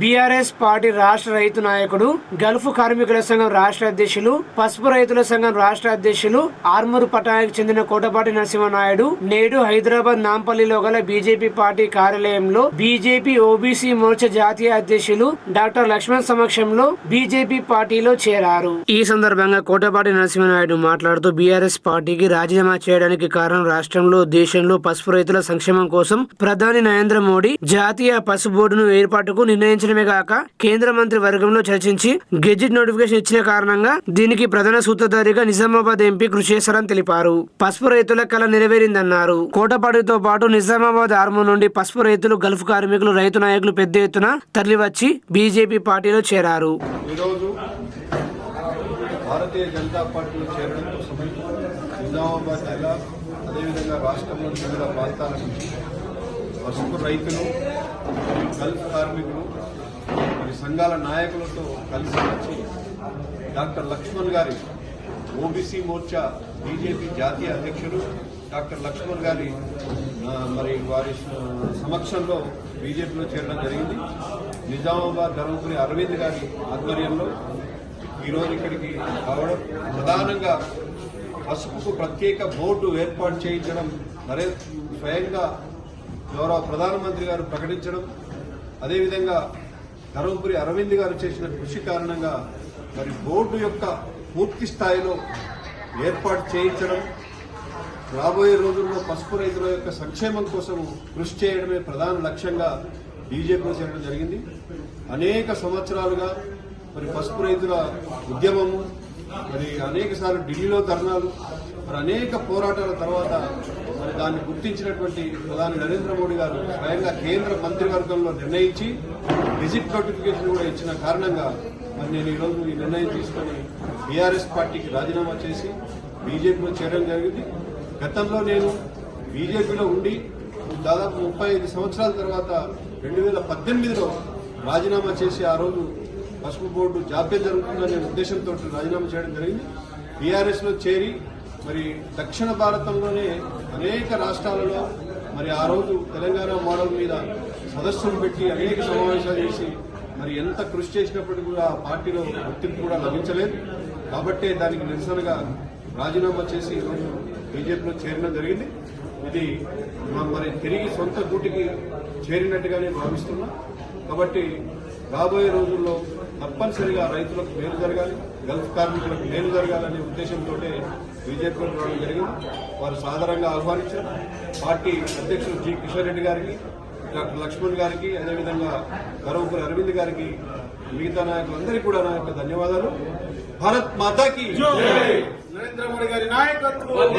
BRS party రాష్ట్ర రైతు నాయకుడు గల్ఫ్ కార్మికుల సంఘం రాష్ట్ర అధ్యక్షులు పసుపు రైతుల సంఘం రాష్ట్ర అధ్యక్షులు ఆర్మూరు పట్టణానికి చెందిన కోటపాటి నరసింహనాయుడు నేడు హైదరాబాద్ నాంపల్లిలో గల బీజేపీ పార్టీ కార్యాలయంలో బీజేపీ ఓబీసీ మోర్చా జాతీయ అధ్యక్షులు డాక్టర్ లక్ష్మణ్ సమక్షంలో బీజేపీ పార్టీలో చేరారు. ఈ సందర్భంగా కోటపాటి నరసింహనాయుడు మాట్లాడుతూ బీఆర్ఎస్ పార్టీకి రాజీనామా చేయడానికి కారణం రాష్ట్రంలో దేశంలో పసుపు రైతుల సంక్షేమం కోసం ప్రధాని నరేంద్ర మోడీ జాతీయ పసుపు బోర్డును ఏర్పాటుకు ఆలోచనమే కాక కేంద్ర మంత్రి వర్గంలో చర్చించి గెజిట్ నోటిఫికేషన్ ఇచ్చిన కారణంగా దీనికి ప్రధాన సూత్రధారిగా నిజామాబాద్ ఎంపీ కృషి చేశారని తెలిపారు. పసుపు రైతుల కళ నెరవేరిందన్నారు. కోటపాడుతో పాటు నిజామాబాద్ ఆర్మూర్ నుండి పసుపు రైతులు గల్ఫ్ కార్మికులు రైతు నాయకులు పెద్ద ఎత్తున తరలివచ్చి బీజేపీ పార్టీలో చేరారు. భారతీయ జనతా పార్టీలో చేరడం కోసమై నిజామాబాద్ జిల్లా అదేవిధంగా రాష్ట్రంలోని వివిధ ప్రాంతాల నుంచి పసుపు రైతులు మరియు గల్ఫ్ కార్మికులు మరి సంఘాల నాయకులతో కలిసి వచ్చి డాక్టర్ లక్ష్మణ్ గారి ఓబీసీ మోర్చా బీజేపీ జాతీయ అధ్యక్షుడు డాక్టర్ లక్ష్మణ్ గారి మరి వారి సమక్షంలో బీజేపీలో చేరడం జరిగింది. నిజామాబాద్ ధర్మపురి అరవింద్ గారి ఆధ్వర్యంలో ఈరోజు ఇక్కడికి రావడం ప్రధానంగా పసుపుకు ప్రత్యేక బోర్డు ఏర్పాటు చేయించడం నరే స్వయంగా గౌరవ ప్రధానమంత్రి గారు ప్రకటించడం అదేవిధంగా ధర్మపురి అరవింద్ గారు చేసిన కృషి కారణంగా మరి బోర్డు యొక్క పూర్తి స్థాయిలో ఏర్పాటు చేయించడం రాబోయే రోజుల్లో పసుపు రైతుల యొక్క సంక్షేమం కోసం కృషి చేయడమే ప్రధాన లక్ష్యంగా బీజేపీలో చేరడం జరిగింది. అనేక సంవత్సరాలుగా మరి పసుపు రైతుల ఉద్యమము మరి అనేక సార్లు ఢిల్లీలో ధర్నాలు మరి అనేక పోరాటాల తర్వాత మరి దాన్ని గుర్తించినటువంటి ప్రధాని నరేంద్ర మోడీ గారు స్వయంగా కేంద్ర మంత్రివర్గంలో నిర్ణయించి విజిట్ నోటిఫికేషన్ కూడా ఇచ్చిన కారణంగా మరి నేను ఈరోజు ఈ నిర్ణయం తీసుకొని బీఆర్ఎస్ పార్టీకి రాజీనామా చేసి బీజేపీలో చేరడం జరిగింది. గతంలో నేను బీజేపీలో ఉండి దాదాపు ముప్పై ఐదు సంవత్సరాల తర్వాత రెండు వేల పద్దెనిమిదిలో రాజీనామా చేసి ఆ రోజు పసుపు బోర్డు జాప్యం జరుగుతుందనే ఉద్దేశంతో రాజీనామా చేయడం జరిగింది. బీఆర్ఎస్లో చేరి మరి దక్షిణ భారతంలోనే అనేక రాష్ట్రాలలో మరి ఆ రోజు తెలంగాణ మోడల్ మీద సదస్సులు పెట్టి అనేక సమావేశాలు చేసి మరి ఎంత కృషి చేసినప్పటికీ కూడా ఆ పార్టీలో గుర్తింపు కూడా లభించలేదు. కాబట్టే దానికి నిరసనగా రాజీనామా చేసి ఈరోజు బీజేపీలో చేరడం జరిగింది. ఇది మరి తిరిగి సొంత గూటికి చేరినట్టుగానే భావిస్తున్నాం భావిస్తున్నా. కాబట్టి రాబోయే రోజుల్లో తప్పనిసరిగా రైతులకు మేలు జరగాలి. గల్ఫ్ కార్మికులకు మేలు జరగాలనే ఉద్దేశంతో బీజేపీలో రావడం జరిగింది. వారు సాధారణంగా ఆహ్వానించారు. పార్టీ అధ్యక్షులు జి కిషన్ రెడ్డి గారికి డాక్టర్ లక్ష్మణ్ గారికి అదేవిధంగా గౌరవపురి అరవింద్ గారికి మిగతా నాయకులందరికీ కూడా నా యొక్క ధన్యవాదాలు. భారత్ మాతాకి నరేంద్ర మోడీ గారి నాయకత్వం!